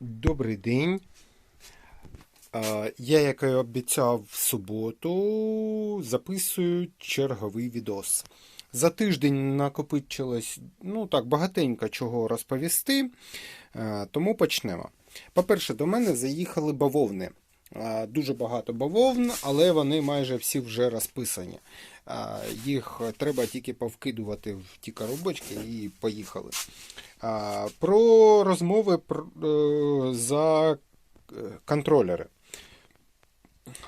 Добрий день. Я, як і обіцяв в суботу, записую черговий відос. За тиждень накопичилось ну так, багатенько чого розповісти, тому почнемо. По-перше, до мене заїхали бавовни. Дуже багато бавовн, але вони майже всі вже розписані. Їх треба тільки повкидувати в ті коробочки і поїхали. Про розмови е, за е, контролери.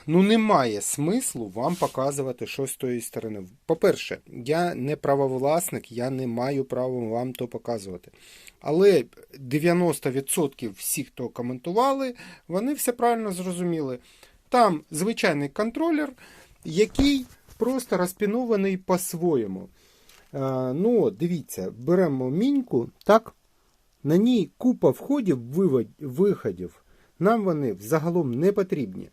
Ну, немає смислу вам показувати щось з тої сторони. По-перше, я не правовласник, я не маю права вам то показувати. Але 90% всіх, хто коментували, вони все правильно зрозуміли. Там звичайний контролер, який просто розпінований по-своєму. Е, ну, дивіться, беремо міньку, так? На ній купа входів, виходів. Нам вони взагалом не потрібні.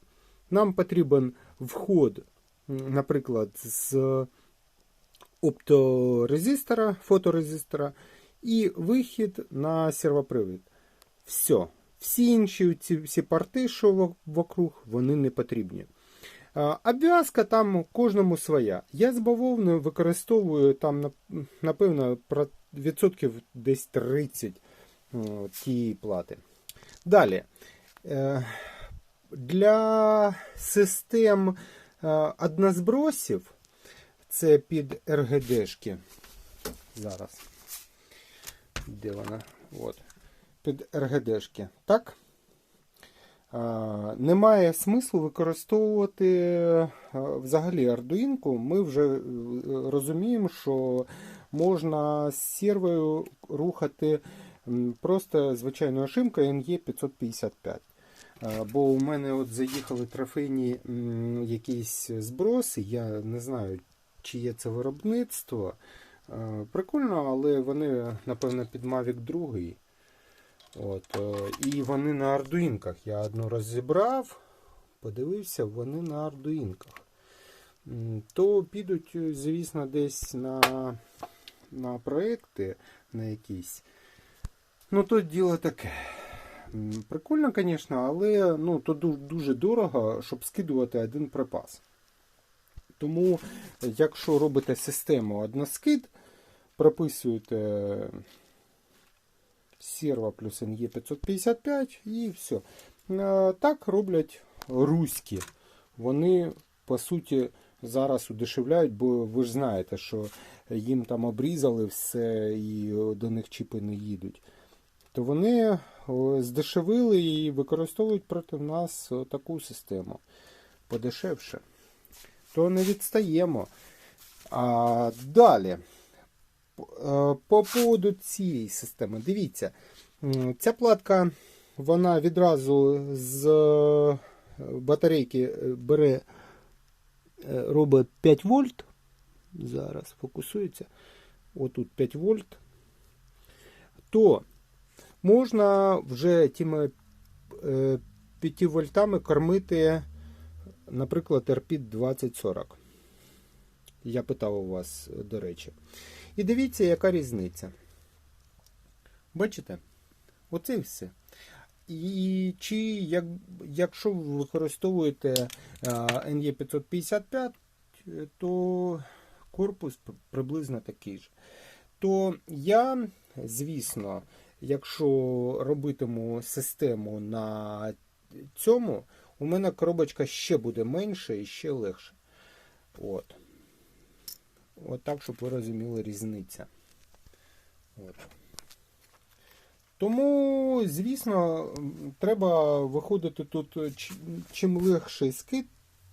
Нам потрібен вход, наприклад, з опторезистора, фоторезистора і вихід на сервопривід. Все. Всі інші ці всі порти, що вокруг, вони не потрібні. Обв'язка там кожному своя. Я з бавовною використовую там, напевно, відсотків десь 30 о, тієї плати. Далі. Е, Для систем е, однозбросів це під РГДшки. Зараз. Де вона? От. Під РГДшки. Так? А, Немає смислу використовувати е, взагалі Arduino. Ми вже е, розуміємо, що можна з сервою рухати просто звичайною ошимкою NE555. А, Бо у мене от заїхали трофейні якісь зброси, я не знаю, чи є це виробництво. Е, Прикольно, але вони, напевно, під Mavic 2. От, е, і вони на ардуїнках. Я одну розібрав, подивився, вони на ардуїнках. То підуть, е, звісно, десь на, на проекти на якісь. Ну, то діло таке. Прикольно, звісно, але ну, то дуже дорого, щоб скидувати один припас. Тому, якщо робите систему односкид, прописуєте серва плюс NE555 і все. Так роблять руські. Вони, по суті, зараз удешевляють, бо ви ж знаєте, що їм там обрізали все і до них чіпи не їдуть. То вони здешевили і використовують проти нас таку систему подешевше. То не відстаємо. А далі. Е, По поводу цієї системи, дивіться, ця платка вона відразу з е, батарейки е, бере, робить 5 вольт. Зараз фокусується. Отут 5 вольт. То можна вже тими 5 вольтами кормити, наприклад, RP 2040. Я питав у вас, до речі. І дивіться, яка різниця. Бачите? Оце і все. І чи як, якщо ви використовуєте NE555, то корпус приблизно такий ж. То я, звісно, якщо робитиму систему на цьому, у мене коробочка ще буде менше і ще легше. От. От так, щоб ви розуміли різниця. От. Тому, звісно, треба виходити тут чим легший скид,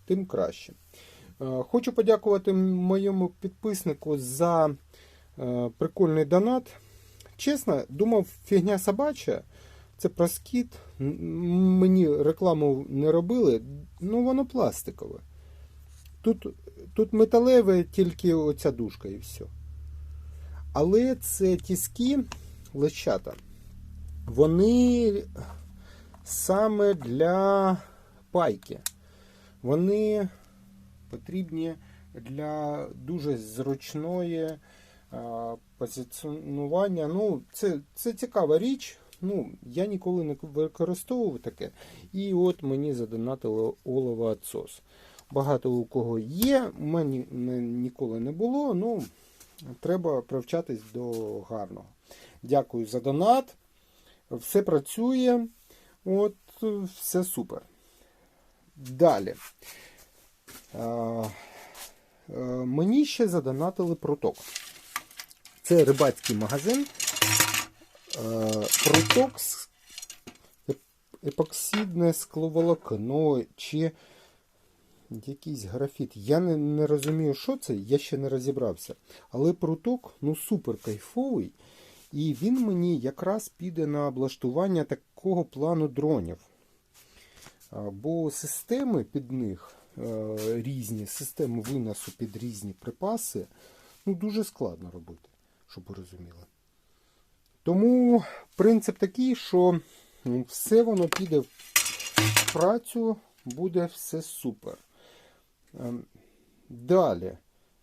тим краще. Е, Хочу подякувати моєму підписнику за е, прикольний донат. Чесно, думав, фігня собача. Це про скіт. Мені рекламу не робили, ну воно пластикове. Тут, тут металеве тільки оця дужка і все. Але це тіски лещата. Вони саме для пайки. Вони потрібні для дуже зручної позиціонування. Ну, це, це цікава річ. Ну, я ніколи не використовував таке. І от мені задонатило олово отсос. Багато у кого є, у мене ніколи не було. Ну, треба привчатись до гарного. Дякую за донат. Все працює. От, все супер. Далі. А, а, мені ще задонатили проток. Це рибацький магазин. А, проток епоксидне скловолокно чи якийсь графіт. Я не, не розумію, що це, я ще не розібрався. Але проток ну супер кайфовий. І він мені якраз піде на облаштування такого плану дронів. Бо системи під них е, різні, системи виносу під різні припаси, ну дуже складно робити, щоб ви розуміли. Тому принцип такий, що все воно піде в працю, буде все супер. Ем, далі.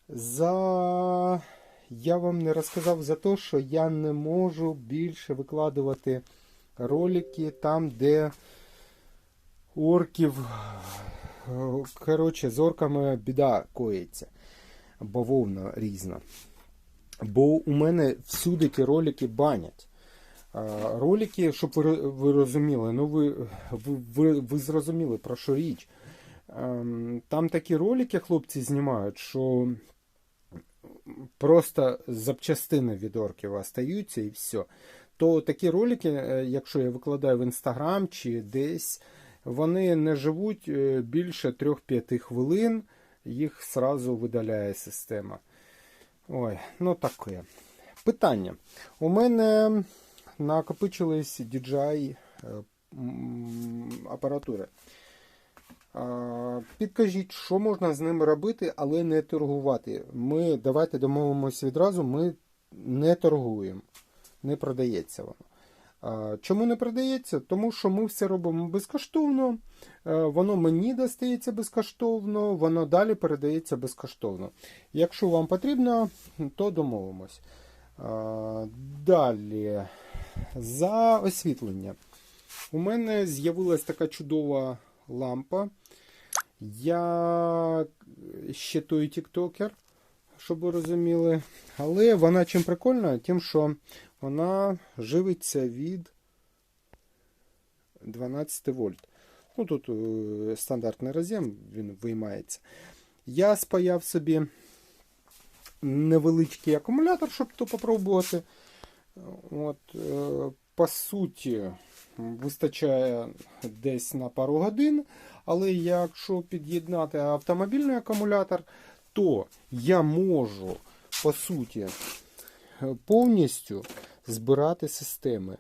За... Я вам не розказав за те, що я не можу більше викладувати ролики там, де орків. Коротше, з орками біда коїться. Бавовна різна. Бо у мене всюди ті ролики банять. Ролики, щоб ви ви розуміли, ну ви, ви, ви зрозуміли про що річ. Ем, там такі ролики хлопці знімають, що просто запчастини від орків остаються і все. То такі ролики, е, якщо я викладаю в інстаграм чи десь, вони не живуть е, більше 3-5 хвилин, їх сразу видаляє система. Ой, ну таке. Питання. У мене накопичились DJI е, апаратури. Підкажіть, що можна з ними робити, але не торгувати. Ми давайте домовимося відразу, ми не торгуємо, не продається воно. Чому не продається? Тому що ми все робимо безкоштовно, воно мені достається безкоштовно, воно далі передається безкоштовно. Якщо вам потрібно, то домовимось. Далі, за освітлення. У мене з'явилася така чудова лампа. Я ще той тіктокер, щоб ви розуміли. Але вона чим прикольна, тим, що вона живиться від 12 вольт. Ну, Тут е, стандартний роз'єм, він виймається. Я спаяв собі невеличкий акумулятор, щоб то попробувати. От, е, По суті, вистачає десь на пару годин. Але якщо під'єднати автомобільний акумулятор, то я можу, по суті, повністю збирати системи.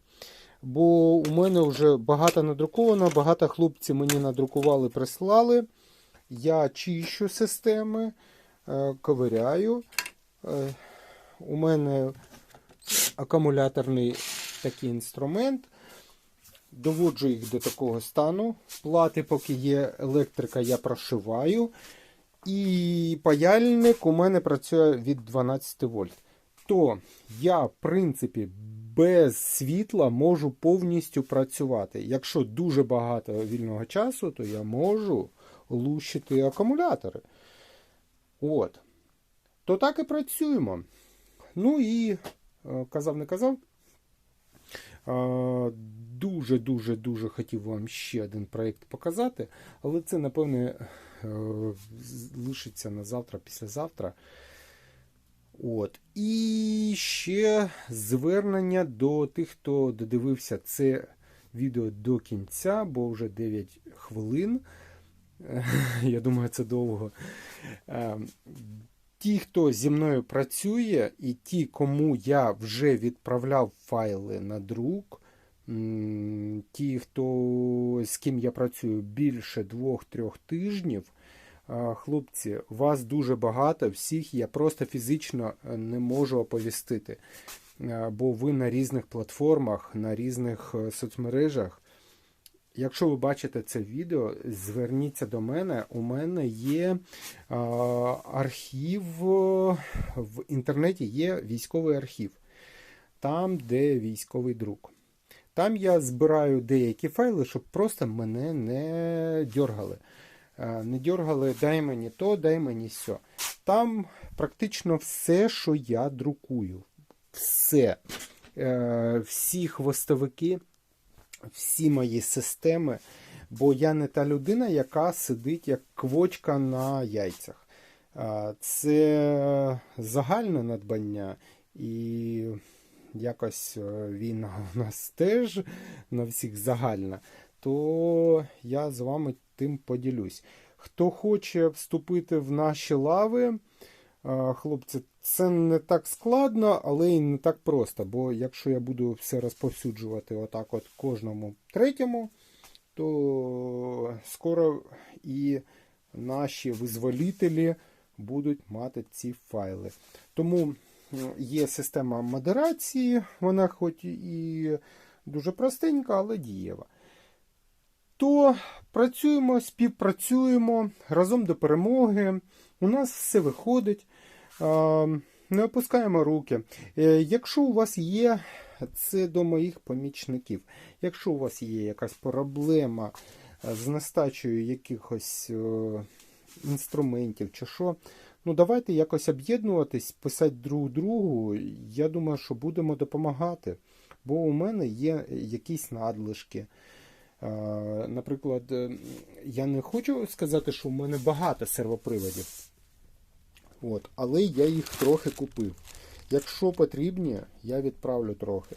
Бо у мене вже багато надруковано, багато хлопців мені надрукували, прислали. Я чищу системи, е, ковиряю. Е, у мене акумуляторний такий інструмент. Доводжу їх до такого стану. Плати, поки є електрика, я прошиваю. І паяльник у мене працює від 12 вольт. То я, в принципі, без світла можу повністю працювати. Якщо дуже багато вільного часу, то я можу лущити акумулятори. От. То так і працюємо. Ну і е, казав, не казав. Дуже-дуже дуже хотів вам ще один проєкт показати, але це, напевне, лишиться на завтра, післязавтра. От. І ще звернення до тих, хто додивився це відео до кінця, бо вже 9 хвилин. Я думаю, це довго. Е, ті, хто зі мною працює, і ті, кому я вже відправляв файли на друк, ті, хто з ким я працюю більше двох-трьох тижнів. Хлопці, вас дуже багато, всіх я просто фізично е, не можу оповістити. Бо ви на різних платформах, на різних е, соцмережах. Якщо ви бачите це відео, зверніться до мене. У мене є архів в інтернеті є військовий архів, там, де військовий друк. Там я збираю деякі файли, щоб просто мене не дергали. Е, Не дергали, дай мені то, дай мені сьо. Там практично все, що я друкую. Все. Е, Всі хвостовики, всі мої системи. Бо я не та людина, яка сидить як квочка на яйцях. Це загальне надбання, і якось е, війна у нас теж на всіх загальна, то я з вами тим поділюсь. Хто хоче вступити в наші лави, е, хлопці, це не так складно, але й не так просто. Бо якщо я буду все розповсюджувати отак от кожному третьому, то скоро і наші визволителі будуть мати ці файли. Тому є система модерації, вона хоч і дуже простенька, але дієва. То працюємо, співпрацюємо разом до перемоги. У нас все виходить. Не опускаємо руки. Е, Якщо у вас є, це до моїх помічників. Якщо у вас є якась проблема е, з нестачею якихось е, інструментів чи що, ну давайте якось об'єднуватись, писати друг другу. Я думаю, що будемо допомагати. Бо у мене є якісь надлишки. Наприклад, е, я не хочу сказати, що у мене багато сервоприводів. От, але я їх трохи купив. Якщо потрібні, я відправлю трохи.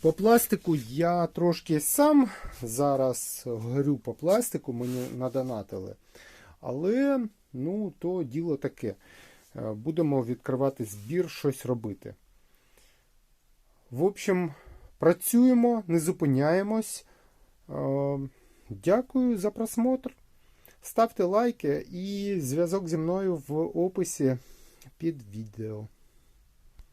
По пластику я трошки сам зараз горю по пластику, мені надонатили. Але ну, то діло таке. Е, Будемо відкривати збір, щось робити. В общем, працюємо, не зупиняємось. Е, Дякую за просмотр. Ставте лайки і зв'язок зі мною в описі під відео.